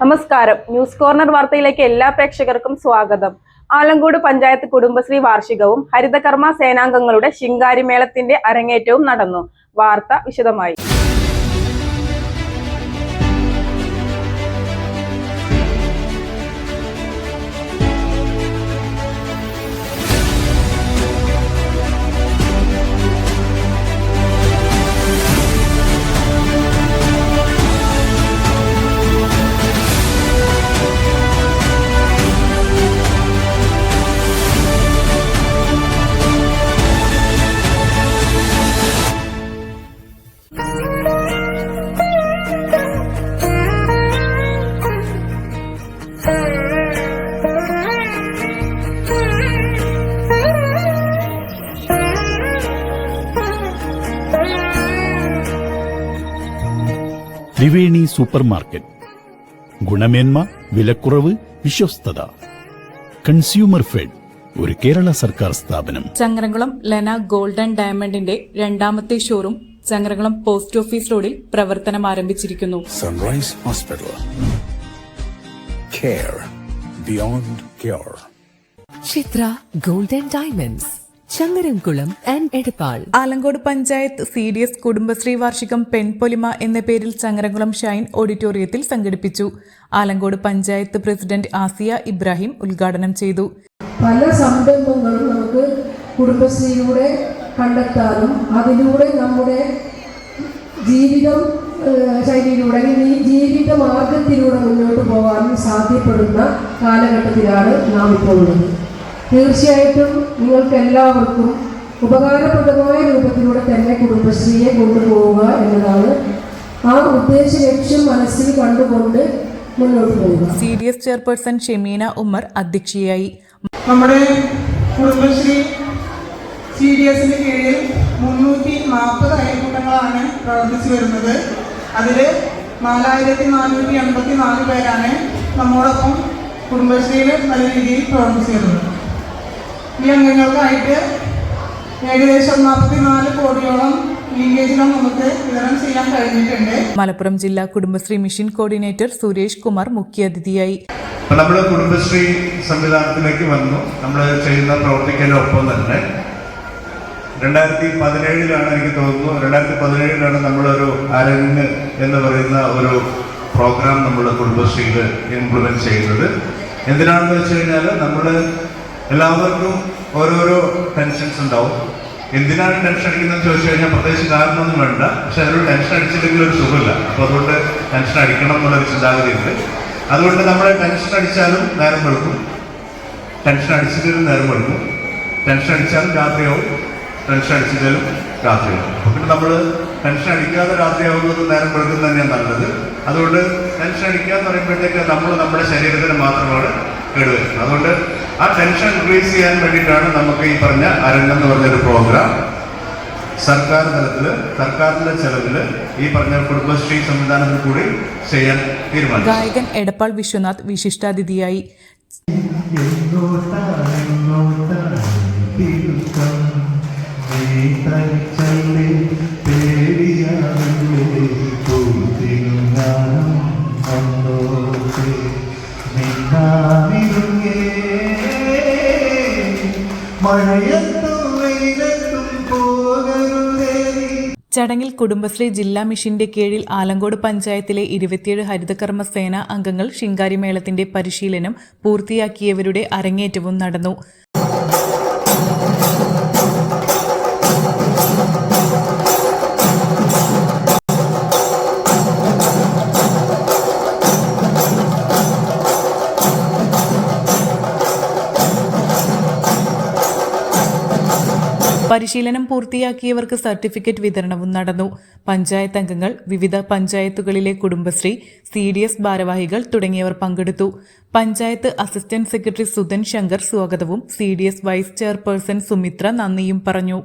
നമസ്കാരം. News corner വാർത്തയിലേക്ക് എല്ലാ പ്രേക്ഷകർക്കും സ്വാഗതം. ആലങ്കോട് പഞ്ചായത്ത് കുടുംബശ്രീ വാർഷികവും ഹരിതകർമ്മ സേനാംഗങ്ങളുടെ ശിങ്കാരിമേളത്തിന്റെ അരങ്ങേറ്റവും നടന്നു. വാർത്ത വിശദമായി. ത്രിവേണി സൂപ്പർ മാർക്കറ്റ് ഗുണമേന്മ വിലക്കുറവ് വിശ്വസ്തത. കൺസ്യൂമർ ഫെഡ് ഒരു കേരള സർക്കാർ സ്ഥാപനം. ചങ്ങരംകുളം ലെന ഗോൾഡൻ ഡയമണ്ടിന്റെ രണ്ടാമത്തെ ഷോറൂം ചങ്ങരംകുളം പോസ്റ്റ് ഓഫീസ് റോഡിൽ പ്രവർത്തനം ആരംഭിച്ചിരിക്കുന്നു. Sunrise hospital Care beyond cure. Chitra golden diamonds Changaramkulam and Edappal. Alankode panchayat C D S Kudumbashree വാർഷികം പെൺപൊലിമ എന്ന പേരിൽ ചങ്ങരംകുളം ഷൈൻ ഓഡിറ്റോറിയത്തിൽ സംഘടിപ്പിച്ചു. ആലങ്കോട് പഞ്ചായത്ത് പ്രസിഡന്റ് ആസിയ ഇബ്രാഹിം ഉദ്ഘാടനം ചെയ്തു. പല സംരംഭങ്ങളും നമുക്ക് കുടുംബശ്രീയിലൂടെ കണ്ടെത്താനും അതിലൂടെ നമ്മുടെ ജീവിതം ശൈലിയിലൂടെ അല്ലെങ്കിൽ ഈ ജീവിത മാർഗത്തിലൂടെ മുന്നോട്ട് പോകാനും സാധ്യപ്പെടുന്ന കാലഘട്ടത്തിലാണ് നാം ഇപ്പോൾ ഉള്ളത്. തീർച്ചയായിട്ടും നിങ്ങൾക്ക് എല്ലാവർക്കും ഉപകാരപ്രദമായ രൂപത്തിലൂടെ തന്നെ കുടുംബശ്രീയെ കൊണ്ടുപോവുക എന്നതാണ് ആ ഉദ്ദേശ ലക്ഷ്യം മനസ്സിൽ കണ്ടുകൊണ്ട് മുന്നോട്ട് പോവുക C D S chairperson Shemeena Ummer അധ്യക്ഷയായി. നമ്മുടെ കുടുംബശ്രീ സി ഡി എസിന് കീഴിൽ മുന്നൂറ്റി നാൽപ്പത് അയൽക്കൂട്ടങ്ങളാണ് പ്രവർത്തിച്ചു വരുന്നത്. അതിൽ നാലായിരത്തി നാനൂറ്റി എൺപത്തി നാല് പേരാണ് നമ്മോടൊപ്പം കുടുംബശ്രീയിൽ നല്ല രീതിയിൽ പ്രവർത്തിച്ചു വരുന്നത്. ഈ അംഗങ്ങൾക്കായിട്ട് ഏകദേശം നാൽപ്പത്തി നാല് കോടിയോളം ലീങ്കേജിലും നമുക്ക് വിതരണം ചെയ്യാൻ കഴിഞ്ഞിട്ടുണ്ട്. മലപ്പുറം ജില്ലാ കുടുംബശ്രീ മിഷൻ കോർഡിനേറ്റർ സുരേഷ് കുമാർ മുഖ്യാതിഥിയായി. നമ്മൾ കുടുംബശ്രീ സംവിധാനത്തിലേക്ക് വന്നു. നമ്മൾ ചെയ്യുന്ന പ്രവർത്തിക്കലൊപ്പം ഒപ്പം തന്നെ രണ്ടായിരത്തി പതിനേഴിലാണ് എനിക്ക് തോന്നുന്നു. രണ്ടായിരത്തി പതിനേഴിലാണ് നമ്മളൊരു അരങ്ങ് എന്ന് പറയുന്ന ഒരു പ്രോഗ്രാം നമ്മൾ കുടുംബശ്രീയിൽ ഇംപ്ലിമെന്റ് ചെയ്യുന്നത്. എന്തിനാണെന്ന് വെച്ച് കഴിഞ്ഞാൽ നമ്മൾ എല്ലാവർക്കും ഓരോരോ ടെൻഷൻസ് ഉണ്ടാവും. എന്തിനാണ് ടെൻഷൻ അടിക്കുന്നത് ചോദിച്ചു കഴിഞ്ഞാൽ പ്രത്യേകിച്ച് കാരണമൊന്നും വേണ്ട. പക്ഷെ അതൊരു ടെൻഷൻ അടിച്ചില്ലെങ്കിൽ ഒരു സുഖമില്ല. അപ്പോൾ അതുകൊണ്ട് ടെൻഷൻ അടിക്കണം എന്നുള്ളൊരു ചിന്താഗതിയുണ്ട്. അതുകൊണ്ട് നമ്മൾ ടെൻഷൻ അടിച്ചാലും നേരം വെളുക്കും. ടെൻഷൻ അടിച്ചിട്ടും നേരം വെളുക്കും. ടെൻഷൻ അടിച്ചാലും രാത്രിയാവും. ടെൻഷൻ അടിച്ചിട്ടും രാത്രിയാവും. പിന്നെ നമ്മൾ ടെൻഷൻ അടിക്കാതെ രാത്രിയാവുന്നത് നേരം വെളുക്കുന്നത് തന്നെയാണ് നല്ലത്. അതുകൊണ്ട് ടെൻഷൻ അടിക്കുക എന്ന് പറയുമ്പോഴത്തേക്ക് നമ്മൾ നമ്മുടെ ശരീരത്തിന് മാത്രമാണ് കേടുവരുന്നത്. അതുകൊണ്ട് ആ ടെൻഷൻ റിലീസ് ചെയ്യാൻ വേണ്ടിയിട്ടാണ് നമുക്ക് ഈ പറഞ്ഞ അരങ്ങം എന്ന് പറഞ്ഞൊരു പ്രോഗ്രാം സർക്കാർ തലത്തിൽ സർക്കാരിന്റെ ചെലവിൽ ഈ പറഞ്ഞ കുടുംബശ്രീ സംവിധാനത്തിൽ കൂടി ചെയ്യാൻ തീരുമാനിച്ചു. ഗായകൻ എടപ്പാൾ വിശ്വനാഥ് വിശിഷ്ടാതിഥിയായി. മഴയത്തും ചടങ്ങിൽ കുടുംബശ്രീ ജില്ലാ മിഷന്റെ കീഴിൽ ആലങ്കോട് പഞ്ചായത്തിലെ ഇരുപത്തിയേഴ് ഹരിതകർമ്മ സേന അംഗങ്ങൾ ശിങ്കാരിമേളത്തിന്റെ പരിശീലനം പൂർത്തിയാക്കിയവരുടെ അരങ്ങേറ്റവും നടന്നു പരിശീലനം പൂർത്തിയാക്കിയവർക്ക് സർട്ടിഫിക്കറ്റ് വിതരണവും നടന്നു. പഞ്ചായത്ത് അംഗങ്ങൾ വിവിധ പഞ്ചായത്തുകളിലെ കുടുംബശ്രീ സി ഡി എസ് ഭാരവാഹികൾ തുടങ്ങിയവർ പങ്കെടുത്തു. പഞ്ചായത്ത് അസിസ്റ്റന്റ് സെക്രട്ടറി സുധൻ ശങ്കർ സ്വാഗതവും C D S vice chairperson Sumithra നന്ദിയും പറഞ്ഞു.